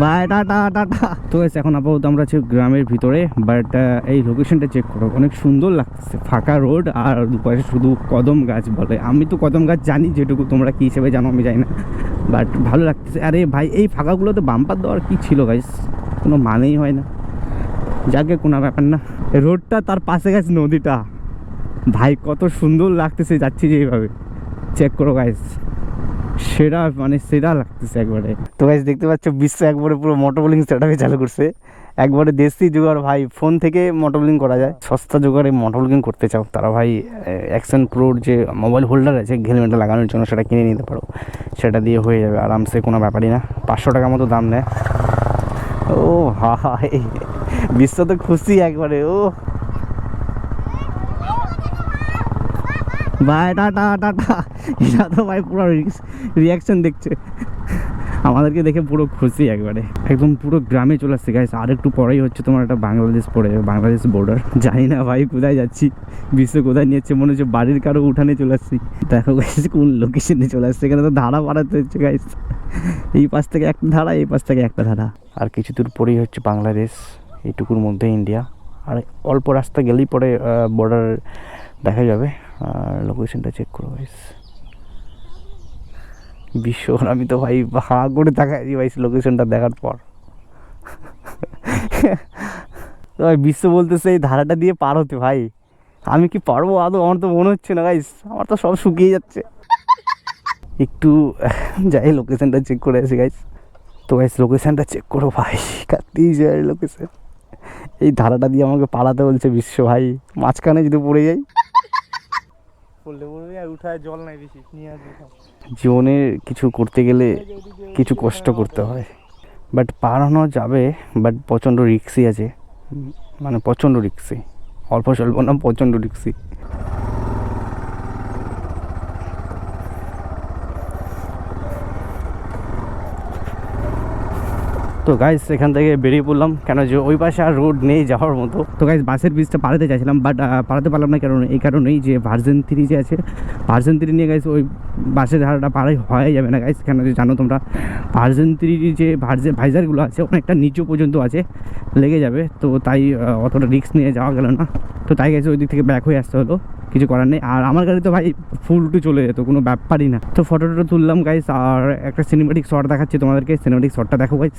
By tata tata তো guys, এখন আপাতত আমরা আছি গ্রামের ভিতরে বাট এই লোকেশনটা চেক করো। অনেক সুন্দর লাগছে ফাঁকা রোড আর দুপাশে শুধু কদম গাছ বলে। আমি তো কদম গাছ জানি যেটুকু তোমরা কি হিসেবে জানো আমি জানি না। বাট ভালো লাগতেছে। আরে ভাই এই ফাঁকাগুলোতে বাম্পার দেওয়ার কি ছিল গাইস কোনো মানেই হয় না। যাকে কোনো ব্যাপার না। রোডটা তার পাশে গেছে নদীটা। ভাই কত সুন্দর লাগতেছে যাচ্ছি যে এইভাবে চেক করো গাইস সেরা মানে সেরা লাগতেছে একবারে। তো গাইস দেখতে পাচ্ছ, বিশ্ব একবারে পুরো মোটর সেটআপে চালু করছে। একবারে দেশি জোগাড়, ভাই ফোন থেকে মোটর করা যায়। সস্তা জোগাড়ে মোটর করতে চাও, তারা ভাই অ্যাকশন প্রোর যে মোবাইল হোল্ডার আছে হেলমেটে লাগানোর জন্য সেটা কিনে নিতে পারো। সেটা দিয়ে হয়ে যাবে, আরামসে কোনো ব্যাপারই না। পাঁচশো টাকা মতো দাম নেয়। ও ভাই বিশ্ব তো খুশি একবারে, ও। ভাই টাটা টাটা এরা তো ভাই পুরো রিয়াকশন দেখছে। আমাদেরকে দেখে পুরো খুশি একবারে। একদম পুরো গ্রামে চলে আসছে। গাইস আর একটু পরেই হচ্ছে তোমার একটা বাংলাদেশ পড়ে, বাংলাদেশ বর্ডার জানি না ভাই কোথায় যাচ্ছি, বিশ্ব কোথায় নিয়ে যাচ্ছে, মনে হচ্ছে বাড়ির কারও উঠানে চলে আসছি। দেখো গাইস কোন লোকেশনে চলে আসছে, এখানে তো ধারা বাড়াতে হচ্ছে গাইস এই পাশ থেকে একটা ধারা, এই পাশ থেকে একটা ধারা। আর কিছু দূর পরেই হচ্ছে বাংলাদেশ, এইটুকুর মধ্যে ইন্ডিয়া আর অল্প রাস্তা গেলেই পরে বর্ডার দেখা যাবে। আর লোকেশনটা চেক করো ভাইস বিশ্ব আমি তো ভাই হা করে তাকাই ভাইস লোকেশনটা দেখার পর। ভাই, বিশ্ব বলতেছে এই ধারাটা দিয়ে পার হতে, ভাই। আমি কি পারব? আদৌ আমার তো মনে হচ্ছে না গাইস আমার তো সব শুকিয়ে যাচ্ছে। একটু, যাই লোকেশনটা চেক করে আসি গাইস তো গাইস লোকেশনটা চেক করো, ভাই। কাটতেই যায় লোকেশন এই ধারাটা দিয়ে আমাকে পালাতে বলছে বিশ্ব, ভাই। মাঝখানে যদি পড়ে যাই। জীবনে কিছু করতে গেলে কিছু কষ্ট করতে হয়। বাট পারানো যাবে বাট প্রচণ্ড রিক্সি আছে। মানে প্রচণ্ড রিক্সি অল্প স্বল্প না, প্রচণ্ড রিক্সি তো গাইস এখান থেকে বেরিয়ে পড়লাম। কেন যে ওই পাশে আর রোড নেই যাওয়ার মতো। তো গাইস বাসের ব্রিজটা পাড়াতে চাইছিলাম বাট পাড়াতে পারলাম না কারণ, এই কারণেই যে ভার্জেন থ্রি যে আছে ভার্জেন থ্রি নিয়ে গাইস ওই বাসের ধারাটা পারাই হয়ে যাবে না গাইস কেন যে জানো তোমরা ভার্জেন থ্রি যে ভার্জে ভাইজারগুলো আছে, অনেকটা নিচু পর্যন্ত আছে, লেগে যাবে। তো তাই অতটা রিস্ক নিয়ে যাওয়া গেল না। তো তাই গেছে ওই দিক থেকে ব্যাক হয়ে আসতে হলো, কিছু করার নেই। আর আমার গাড়ি তো ভাই ফুল টু চলে যেত, কোনো ব্যাপারই না। তো ফটো টটো তুললাম গাইস আর একটা সিনেমেটিক শট দেখাচ্ছি তোমাদেরকে। সিনেমেটিক শটটা দেখো গাইস